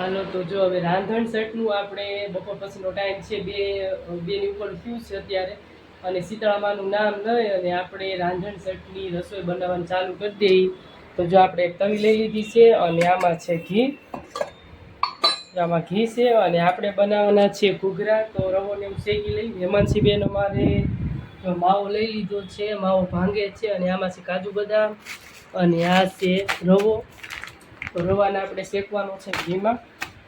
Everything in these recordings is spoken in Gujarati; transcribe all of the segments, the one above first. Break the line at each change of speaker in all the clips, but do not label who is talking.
હાલો, તો જો હવે રાંધણ સેટનું આપણે બપોર પછીનો ટાઈમ છે, બે, બેની ઉપર થયું છે અત્યારે. અને શીતળામાનું નામ લઈ અને આપણે રાંધણ સેટની રસોઈ બનાવવાનું ચાલુ કરી દઈએ. તો જો આપણે એક તવી લઈ લીધી છે અને આમાં છે ઘી. આમાં ઘી છે અને આપણે બનાવવાના છે ઘૂઘરા. તો રવોને એવું શેકી લઈ. હેમાંશી બેન અમારે માવો લઈ લીધો છે, માવો ભાંગે છે અને આમાં છે કાજુ બદામ. અને આ છે રવો. તો રવાને આપણે શેકવાનો છે ઘીમાં.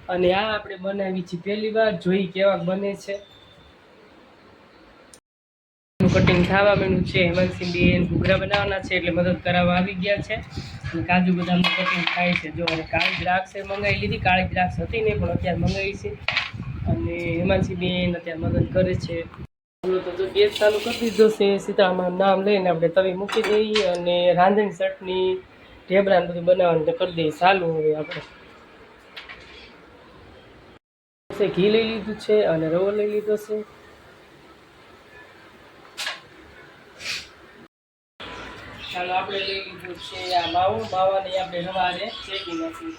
અને આ આપણે બનાવી છે પહેલી વાર, જોઈ કેવા બને છે. કટિંગ થવા માંડ્યું છે. હેમંતસિંહ બેન ઘૂઘરા બનાવવાના છે એટલે મદદ કરાવવા આવી ગયા છે. અને કાજુ બદામનું કટિંગ થાય છે. જો કાળી દ્રાક્ષ એ મંગાવી લીધી. કાળી દ્રાક્ષ હતી નહીં, પણ અત્યારે મંગાવી છે. અને હેમંતસિંહ બેન અત્યારે મદદ કરે છે. તો જો ગેસ ચાલુ કરી દીધો છે. સીતામાં નામ લઈને આપણે તવી મૂકી દઈએ અને રાંધણી ચટણી ઢેબરા બધું બનાવવાનું કરી દઈએ. ચાલુ હવે આપણે. ઘી લઈ લીધું છે અને રવો લઈ લીધો છે. ચાલો, આપણે લઈ લીધું છે આ માવો. માવાને આપણે રવાને શેકી નાખીએ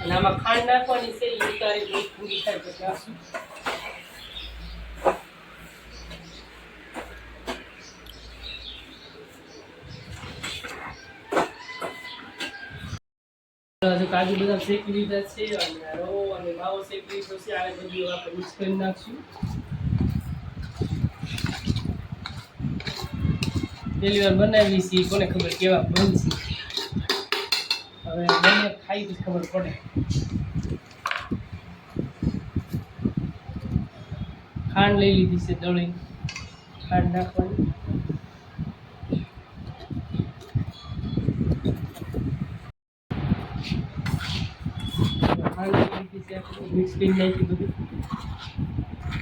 અને આમાં ખાંડ નાખવાની છે એ ઉતારી દૂધ પૂરી થાય પછી કાજુ બધા શેકી લીધા છે, અને રવો અને માવો શેકી લીધો છે, આ બધું આપણે મિક્સ કરી નાખશું. પહેલી વાર બનાવી છે, કોને ખબર કેવા બનશે? બને જ ખબર પડે. ખાંડ લઈ લીધી છે દળી. ખાંડ નાખવાની. ખાંડ લઈ લીધી છે મિક્સ કરી નાખી બધું.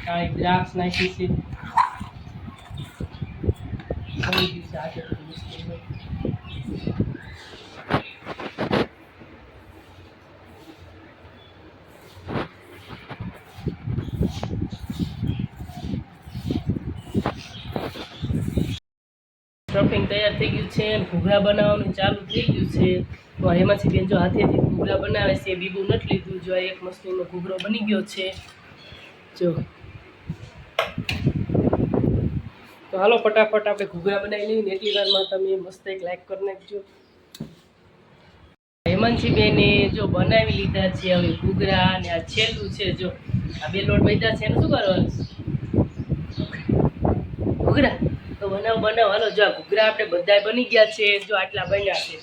કાળી દ્રાક્ષ નાખી છે થઈ ગયું છે આજે બધું મિક્સ કરી નાખ્યું. સ્ટફિંગ તૈયાર થઈ ગયું છે ઘૂઘરા બનાવવાનું ચાલુ થઈ ગયું છે. તો એમાંથી બેન જો હાથેથી ઘૂઘરા બનાવે છે, બીબુ નથી લીધું, જો આ એક મસ્તીનો ઘૂઘરો બની ગયો છે. જો. તો હાલો ફટાફટ આપણે ઘૂઘરા બનાવી લઈએ ને એટલી વારમાં તમે મસ્ત એક લાઈક કરી નાખજો. હેમાંશી બેને જો બનાવી લીધા છે હવે ઘૂઘરા અને આ છેલ્લું છે જો. આ બે લોટ વધ્યા છે, એનું શું કરવાનું? ઘૂઘરા. બનાવ બનાવ. હાલો, જો ઘૂઘરા આપણે બધા બની ગયા છે. જો આટલા બન્યા છે.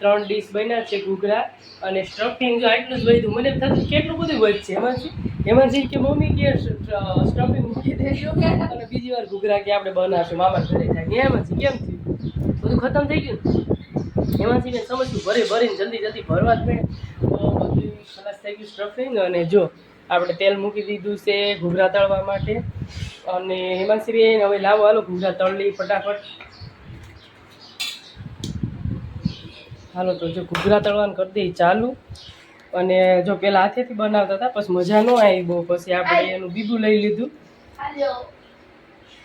ત્રણ ડીશ બન્યા છે ઘૂઘરા અને સ્ટફિંગ જો આટલું જ વધ્યું મને થતું કેટલું બધું વધશે એમાં શું? એમાં કે મમ્મી કે સ્ટફિંગ મૂકી દેજો. અને બીજી વાર ઘૂઘરા કે આપણે બનાવશું. મામા ઘરે જાય. એમાં છે કેમ થયું? બધું ખતમ થઈ ગયું? એમાંથી મેં સમજ્યું ભરી ભરીને જલ્દી જલ્દી ભરવા જ પડે. તો બધું ખલાસ થઈ ગયું સ્ટફિંગ અને જો આપણે તેલ મૂકી દીધું છે ઘૂઘરા તળવા માટે. અને હેમાંશી બેન હવે લાવો હાલો ઘૂઘરા તળી ફટાફટ. હાલો તો જો ઘૂઘરા તળવાનું કરી દઈએ ચાલુ. અને જો પેલા હાથેથી બનાવતા હતા પછી મજા ન આવી બહુ. પછી આપણે એનું બીબું લઈ લીધું.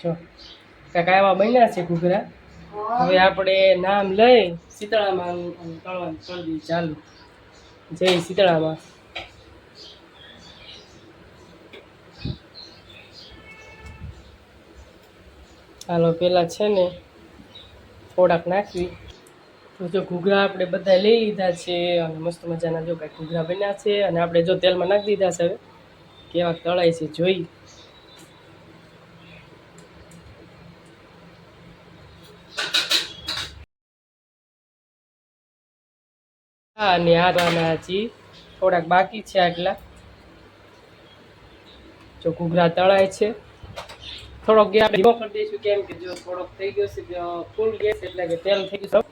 જો કાકા એવા બન્યા છે ઘૂઘરા. હવે આપણે નામ લઈ શીતળામાં તળવાનું કરી દઈએ ચાલુ. જય શીતળામાં. હાલો, પેલા છે ને થોડાક નાખવી. તો જો ઘૂઘરા આપણે બધા લઈ લીધા છે અને મસ્ત મજાના જો કાંઈક ઘૂઘરા બન્યા છે અને આપણે જો તેલમાં નાખી દીધા છે કેવા તળાય છે જોઈ. હા, અને હારવાના હજી. થોડાક બાકી છે આટલા. જો ઘૂઘરા તળાય છે. થોડોક ગેસ ધીમો કરી દઈશું કેમ કે જો થોડોક થઈ ગયો છે ફૂલ ગેસ એટલે કે તેલ થઈ ગયું.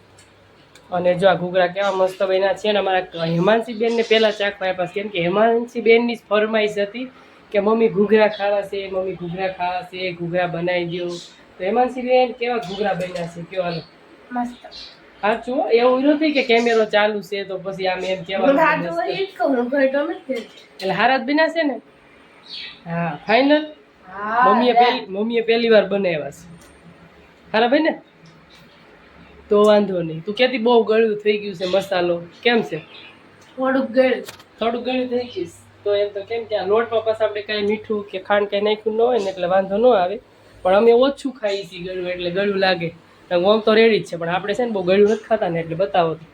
અને જો આ ઘૂઘરા કેવા મસ્ત બન્યા છે અને અમારા હેમાંશી બેનને પહેલાં ચાખવા આપ્યા કેમ કે હેમાંશી બેનની જ ફરમાઈશ હતી કે મમ્મી ઘૂઘરા ખાવા છે મમ્મી ઘૂઘરા ખાવા છે ઘૂઘરા બનાવી દો તો હેમાંશી બેન કેવા ઘૂઘરા બન્યા છે કયો હાલો.
મસ્ત.
સાચું એવું નથી કે કેમેરો ચાલુ છે તો પછી આમ એમ
જ.
એટલે હારા જ બન્યા છે ને? હા ફાઇનલ મમ્મીએ પહેલી મમ્મીએ પહેલી વાર બનાવ્યા છે. ખરા ભાઈ ને તો વાંધો નહીં. તું કેતી બહુ ગળ્યું થઈ ગયું છે મસાલો. કેમ છે?
થોડુંક ગળ્યું.
થોડુંક ગળ્યું થઈ ગયું તો એમ તો કેમ કે આ લોટમાં પાછા આપણે કાંઈ મીઠું કે ખાંડ કાંઈ નાખ્યું ન હોય ને એટલે વાંધો ન આવે. પણ અમે ઓછું ખાઈએ છીએ ગળ્યું એટલે ગળ્યું લાગે. ઓમ તો રેડી જ છે. પણ આપણે છે ને બહુ ગળ્યું નથી ખાતા ને એટલે બતાવો તો.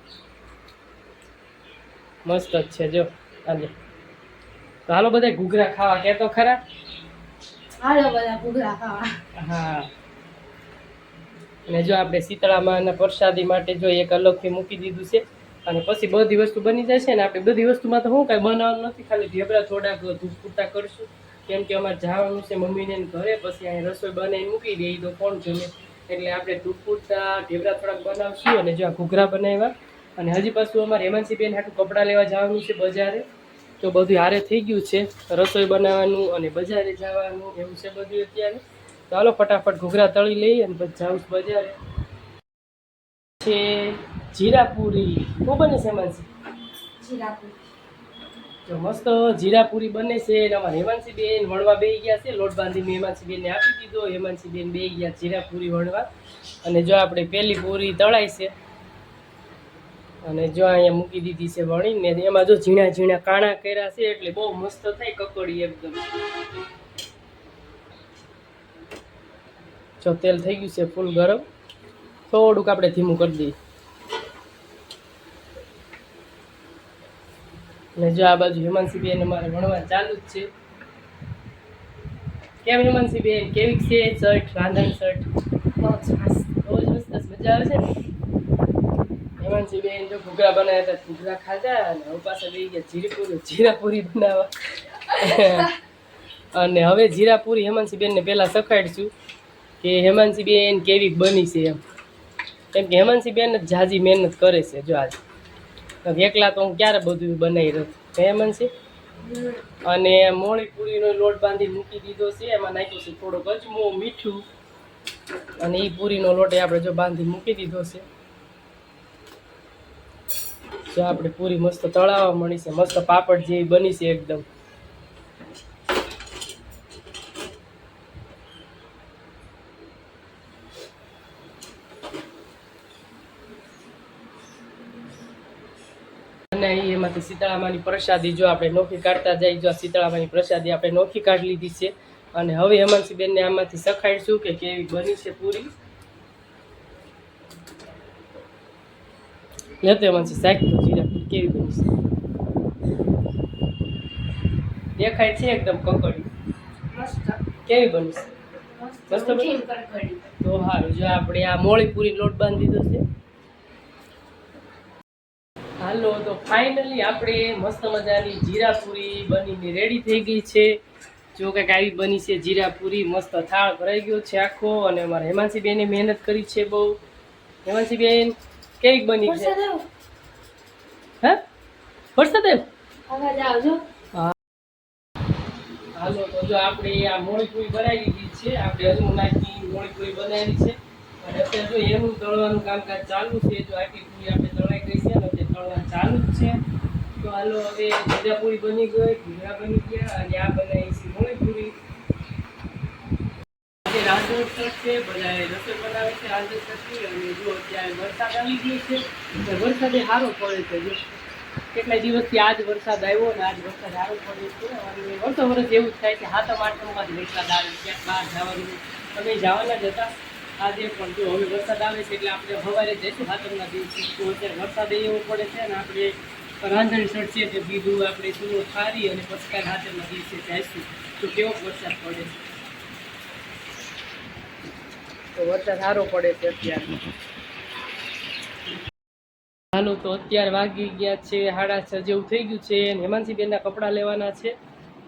મસ્ત જ છે જો. હાલે. તો હાલો બધા ઘૂઘરા ખાવા કહેતો તો ખરા. હા. અને જો આપણે શીતળામાં પ્રસાદી માટે જો એક અલગથી મૂકી દીધું છે, અને પછી બધી વસ્તુ બની છે ને, આપણે બધી વસ્તુમાં તો શું કાંઈ બનાવવાનું નથી, ખાલી ઢેબરા થોડાક ધૂપ પૂરતા કરશું. કેમ કે અમારે જવાનું છે મમ્મીને ઘરે, પછી અહીં રસોઈ બનાવીને મૂકી દઈએ તો કોણ જમે? એટલે આપણે ધૂપ પૂરતા, ઢેબરા થોડાક બનાવશું અને જો આ ઘૂઘરા બનાવ્યા, અને હજી પાછું અમારે હેમાંસી બેન હાટું કપડાં લેવા જવાનું છે બજારે. તો બધું હારે થઈ ગયું છે. રસોઈ બનાવવાનું અને બજારે જવાનું એવું છે બધું અત્યારે. ચાલો ફટાફટ ઘૂઘરા તળી લઈએ અને પછી જાઉં છું બજારે. છે જીરાપુરી. શું બને છે
જીરાપુરી
જો મસ્ત જીરાપુરી બને છે અને અમારા હેમાંસી બેન વણવા બેસી ગયા છે. લોટ બાંધીને હેમાંસી બેનને આપી દીધો. હેમાંસી બેન બે ગયા જીરાપુરી વણવા. અને જો આપણે પહેલી પૂરી તળાઈ છે અને જો અહીંયા મૂકી દીધી છે વણીને એમાં જો ઝીણા ઝીણા કાણા કર્યા છે એટલે બહુ મસ્ત થાય કકડી એકદમ. જો તેલ થઈ ગયું છે ફૂલ ગરમ થોડુંક આપણે ધીમું કરી દઈએ. અને જો આ બાજુ હેમાંસી બેન અમારે ભણવા ચાલુ જ છે. કેમ હેમાંસી બેન કેવી છે? શર્ટ રાંધણ શર્ટ?
બહુ જ મસ્ત.
બહુ જ મસ્ત મજા આવે છે ને? હેમાંસી બેન જો ઘૂઘરા બનાવ્યા હતા, ઘૂઘરા ખાધા અને હવે પાછા લઈ ગયા જીરીપુરી, જીરાપુરી બનાવવા. અને હવે જીરાપુરી હેમાંસી બેનને પહેલાં સખાડીશું કે હેમાંસી બેન કેવી બની છે એમ. કેમ કે હેમાંસી બેન જ જાજી મહેનત કરે છે જો આજે. એકલા તો હું ક્યારે બધું બનાવી રહ્યો હેમાંસી અને મોળી પૂરીનો લોટ બાંધી મૂકી દીધો છે, એમાં નાખ્યો છે થોડોક અજમો, મીઠું. અને એ પૂરીનો લોટ આપણે જો બાંધી મૂકી દીધો છે. જો આપણે પૂરી મસ્ત તળાવવા મળી છે, મસ્ત પાપડ જેવી બની છે એકદમ. અને એમાંથી શીતળામાની પ્રસાદી જો આપણે નોખી કાઢતા જાય, જો આ શીતળામાની પ્રસાદી આપણે નોખી કાઢી લીધી છે. અને હવે હેમાંસી બેનને આમાંથી સખાડીશું કે કેવી બની છે પૂરી. લેતો હેમાંસી શાક તો જીરા પૂરી કેવી બની છે? દેખાય છે એકદમ કકડી. કેવી બની છે?
મસ્ત
તો સારું જો આપણે આ મોળી પૂરી લોટ બાંધી દીધો છે. હાલો તો ફાઇનલી આપણે મસ્ત મજાની જીરાપુરી બનીને રેડી થઈ ગઈ છે. જો કંઈક આવી બની છે જીરાપુરી મસ્ત થાળ ભરાઈ ગયો છે આખો અને અમારા હેમાંસી બેને મહેનત કરી છે બહુ. હેમાંસી બેન કેવી બની છે.
હે આવ્યો?
હા? વરસાદ આવ્યો?
અવાજ આવજો.
હાલો તો જો આપણે આ મોળી પૂરી બનાવી દીધી છે. આપણે હજુ નાખી મોળી પૂરી બનાવી છે. અને અત્યારે જો એનું તળવાનું કામકાજ ચાલુ છે. જો આખી પૂરી આપણે તળાઈ ગઈ છે ને તે તળવાનું ચાલુ જ છે. તો હાલો હવે જીરા પૂરી બની ગઈ ઘીરા બની ગયા અને આ બનાવી છે મોળી પૂરી આજે છે બધાએ રસોઈ બનાવે છે રાંધણ શર્ટની અને જો અત્યારે વરસાદ આવી ગયો છે વરસાદે સારો પડે છે. જો કેટલા દિવસથી આજ વરસાદ આવ્યો ને આજ વરસાદ સારો પડે છે. અને વર્ષો વર્ષ એવું જ થાય કે હાથમ આઠમમાં જ વરસાદ આવે, ક્યાંક બહાર જવાનું. અમે જવાના જ હતા. આજે પણ જો હવે વરસાદ આવે છે એટલે આપણે સવારે જઈશું હાથમના દિવસે. તો અત્યારે વરસાદ એવો પડે છે ને આપણે રાંધણ સડશે તે બીજું આપણે ચૂલો ખારી અને પછી કાંઈ હાથમના દિવસે જઈશું. તો કેવો વરસાદ પડે? છે તો વરસાદ સારો પડે અત્યારે. હાલો, તો અત્યારે વાગી ગયા છે સાડા છ જેવું થઈ ગયું છે અને હેમાંસી બેનના કપડાં લેવાના છે.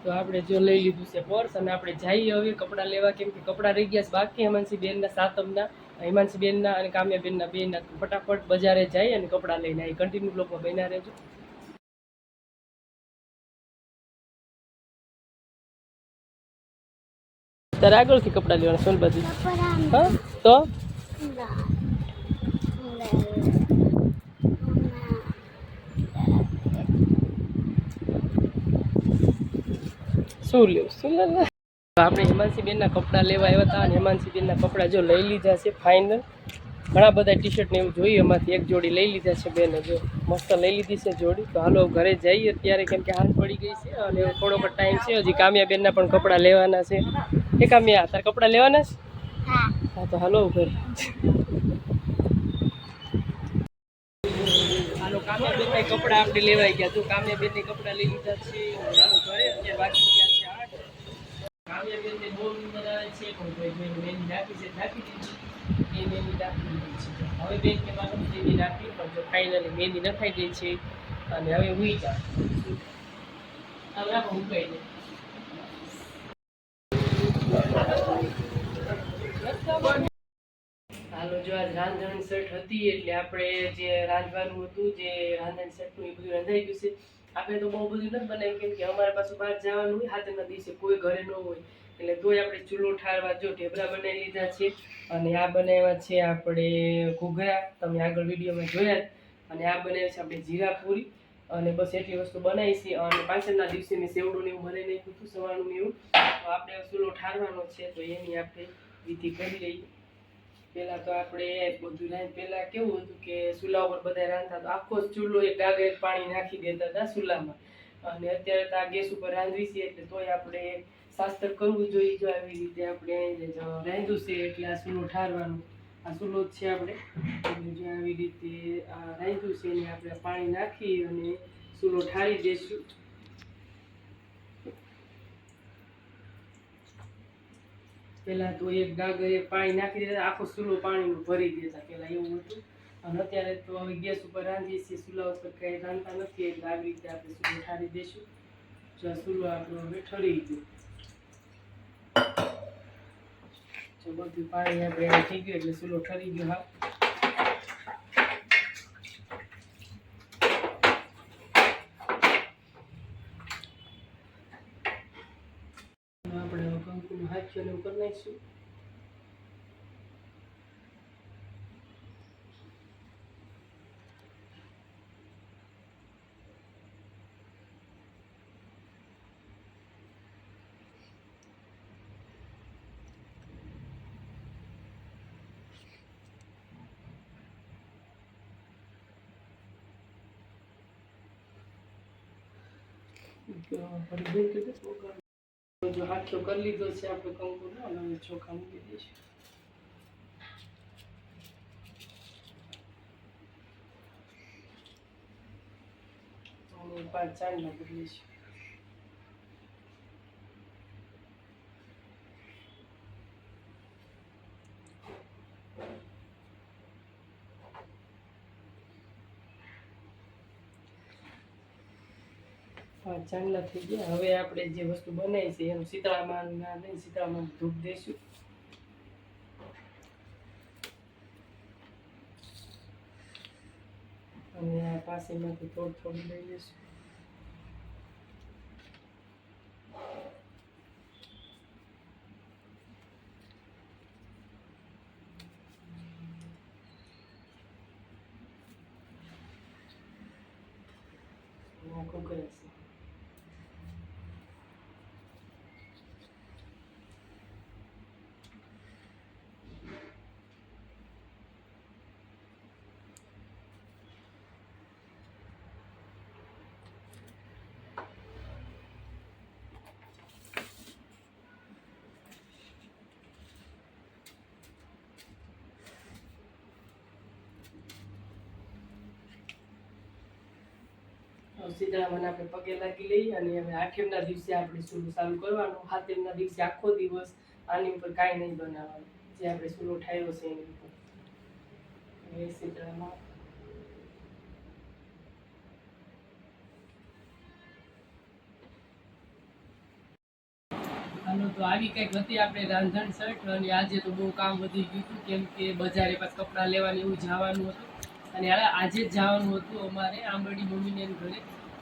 તો આપણે જો લઈ લીધું છે પર્સ અને આપણે જઈએ હવે કપડાં લેવા, કેમ કે કપડાં રહી ગયા છે બાકી હેમાંસી બેનના સાતમના. હેમાંસી બેનના અને કામ્યા બેનના ફટાફટ બજારે જઈ અને કપડાં લઈને આવી કન્ટિન્યુ બ્લોકમાં બન્યા રહેજો. તારે આગળથી કપડાં લેવાના સોનબાજી હા? તો? શું લેવું? શું લેવું? આપણે હેમાંસીબેનના કપડાં લેવા આવ્યા હતા અને હેમાંસીબેનના કપડાં જો લઈ લીધા છે ફાઇનલ ઘણા બધા ટી શર્ટ ને એવું જોઈએ એમાંથી એક જોડી લઈ લીધા છે બેને જો. મસ્ત લઈ લીધી છે જોડી. તો હાલો ઘરે જઈએ અત્યારે કેમ કે હાલ પડી ગઈ છે અને થોડોક ટાઈમ છે. હજી કામ્યાબેનના પણ કપડાં લેવાના છે. એ કામ્યા તારા કપડાં લેવાના છે? હા. તો હાલો ઉભે હાલો કામ્યાબેન કપડાં આપણે લેવાઈ ગયા. જો કામે ને કપડાં લઈ લીધા છે હાલો ઘરે અત્યારે વાગી ગયા છે આઠ. કાવ્યાબેનને બહુ નીંદર આવે છે પણ બેન નાખી છે દીધી. એ દીધી છે. હવે બેન કે મારે નાખી પણ જો ફાઇનલી મહેંદી નખાઈ ગઈ છે. અને હવે ઉઈ જા હવે રાખો ઉકાઈ દે હાલો જો આજ રાંધણ સેટ હતી એટલે આપણે જે રાંધવાનું હતું, જે રાંધણ સેટનું એ બધું રંધાઈ ગયું છે, આપણે તો બહુ બધું નથી બનાવ્યું, કેમ કે અમારે પાછું બહાર જવાનું હોય, હાથના દિવસે કોઈ ઘરે ન હોય. એટલે તોય આપણે ચૂલો ઠારવા જો ઢેબરા બનાવી લીધા છે અને આ બનાવ્યા છે આપણે ઘૂઘરા. તમે આગળ વિડીયોમાં જોયા અને આ બનાવ્યા છે આપણે જીરા પૂરી. અને બસ એટલી વસ્તુ બનાવી છે. અને પાછળના દિવસે મેં સેવડું ને એવું ભરી નાખ્યું હતું, સવારનું એવું. તો આપણે ચૂલો ઠારવાનો છે, તો એની આપણે વિધિ કરી લઈએ. પેલા તો આપણે બધું રાંધ પેલા કેવું હતું કે ચૂલા ઉપર બધા રાંધતા તો આખો ચૂલો એક ગાગે પાણી નાખી દેતા હતા ચૂલામાં. અને અત્યારે તો આ ગેસ ઉપર રાંધવી છે એટલે તોય આપણે શાસ્ત્ર કરવું જોઈએ જો આવી રીતે આપણે રાંધ્યું છે એટલે આ ચૂલો ઠારવાનું. આ ચૂલો જ છે આપણે. એટલે આવી રીતે રાંધ્યું છે એને આપણે પાણી નાખી અને ચૂલો ઠારી દઈશું પેલા તો એક ગાગરે પાણી નાખી દેતા આખો ચૂલો પાણીનું ભરી દેતા પેલા એવું હતું. અને અત્યારે તો હવે ગેસ ઉપર રાંધીએ છીએ, ચૂલા ઉપર કઈ રાંધતા નથી એટલે આવી રીતે આપણે ચૂલો ઠારી દઈશું. જો ચૂલો આપણો હવે ઠરી ગયો. જો બધું પાણી આપણે થઈ ગયું, એટલે ચૂલો ઠરી ગયો, હા આપણે હવે કંકુનું હાથીઓ ને એવું કરી નાખીશું જો હાથો કરી લીધો છે, આપણે કંકુનો અને હવે ચોખા મૂકી દઈશું. પાંચ ચાંદલા બદલીશું ચાંદલા થઈ ગયા. હવે આપણે જે વસ્તુ બનાવી છે એનું શીતળામાન નહીં શીતળામાન ધૂપ દઈશું અને આ પાસેમાંથી થોડું થોડું લઈ લઈશું અને ઘૂઘરા આપણે પગે લાગી લઈએ અને હવે આઠમના દિવસે આપણે ચૂલો ચાલુ કરવાનું. હાથેમના દિવસે આખો દિવસ આની ઉપર કાંઈ નહીં બનાવવાનું. જે આપણે ચૂલો ઠાર્યો છે એની ઉપર. તો આવી કંઈક હતી આપણે રાંધણ શર્ટ અને આજે તો બહુ કામ વધી ગયું હતું, કેમ કે બજારે પાછા કપડાં લેવાની એવું જવાનું હતું. અને આજે જ જવાનું હતું અમારે આંબરડી મમ્મીને ઘરે.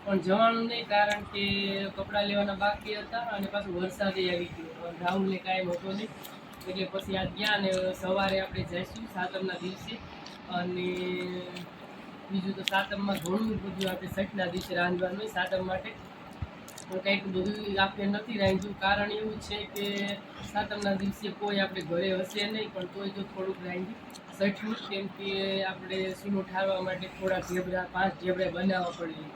પણ જવાનું નહીં, કારણ કે કપડાં લેવાના બાકી હતા અને પાછું વરસાદે આવી ગયો. રાહુલને કાંઈ હતો નહીં. એટલે પછી આ ગયા ને સવારે આપણે જઈશું સાતમના દિવસે. અને બીજું તો સાતમમાં ઘણું બધું આપણે છઠના દિવસે રાંધવાનું હોય સાતમ માટે. પણ કંઈક બધું આપણે નથી રાંધ્યું. કારણ એવું છે કે સાતમના દિવસે કોઈ આપણે ઘરે હશે નહીં, પણ તોય જો થોડુંક રાંધ્યું. છઠનું કેમ કે આપણે સૂનો ઠારવા માટે થોડા ઝેબરા પાંચ ઝેબરા બનાવવા પડે.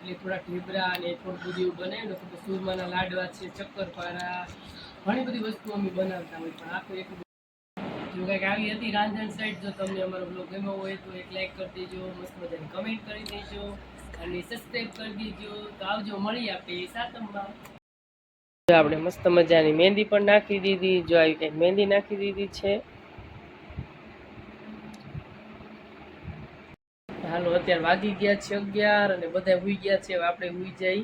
એટલે થોડા ઢેબરા અને થોડું બધું એવું બનાવ્યું ને તો સુરમાના લાડવા છે, ચક્કરપારા, ઘણી બધી વસ્તુ અમે બનાવતા હોય. પણ આખું એક જો કંઈક આવી હતી રાંધણ સાઈડ જો તમને અમારો બ્લોગ ગમ્યો હોય તો એક લાઈક કરી દેજો, મસ્ત મજાની કમેન્ટ કરી દેજો અને સબસ્ક્રાઈબ કરી દેજો. તો આવજો મળી આપણે સાતમમાં. આપણે મસ્ત મજાની મહેંદી પણ નાખી દીધી. જો આવી કંઈક મહેંદી નાખી દીધી છે. હાલો અત્યારે વાગી ગયા છે અગિયાર અને બધા હુઈ ગયા છે. હવે આપણે હુઈ જઈ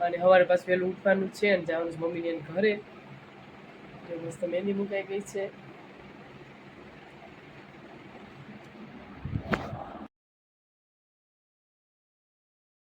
અને સવારે પાછું વહેલું ઉઠવાનું છે અને જવાનું છે મમ્મીને ઘરે. મસ્ત મહેંદી મુકાઈ ગઈ છે.